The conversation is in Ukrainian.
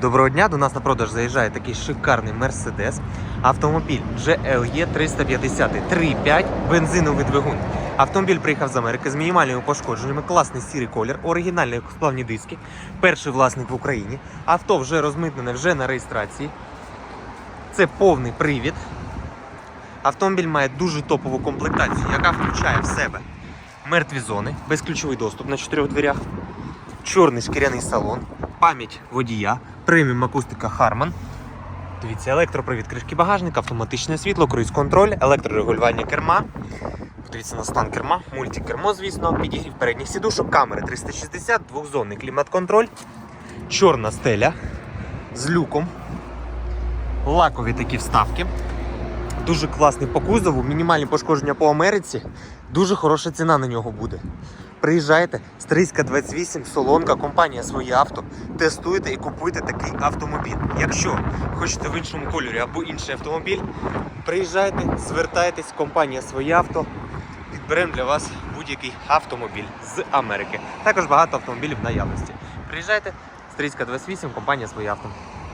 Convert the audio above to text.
Доброго дня, до нас на продаж заїжджає такий шикарний Mercedes. Автомобіль GLE 350 3.5 бензиновий двигун. Автомобіль приїхав з Америки з мінімальними пошкодженнями, класний сірий колір, оригінальні сплавні диски. Перший власник в Україні. Авто вже розмитнене, вже на реєстрації. Це повний привід. Автомобіль має дуже топову комплектацію, яка включає в себе мертві зони, безключовий доступ на чотирьох дверях, чорний шкіряний салон, пам'ять водія, преміум акустика Harman. Дивіться, електропривід кришки багажника, автоматичне світло, круїз-контроль, електрорегулювання керма. Подивіться на стан керма, мультикермо, звісно, підігрів передніх сідушок, камери 360, двохзонний клімат-контроль, чорна стеля з люком, лакові такі вставки. Дуже класний по кузову, мінімальні пошкодження по Америці. Дуже хороша ціна на нього буде. Приїжджайте, Стрийська 28, Солонка, компанія своє авто. Тестуйте і купуйте такий автомобіль. Якщо хочете в іншому кольорі або інший автомобіль, приїжджайте, звертайтесь, компанія своє авто. Підберемо для вас будь-який автомобіль з Америки. Також багато автомобілів в наявності. Приїжджайте, Стрийська 28, компанія своє авто.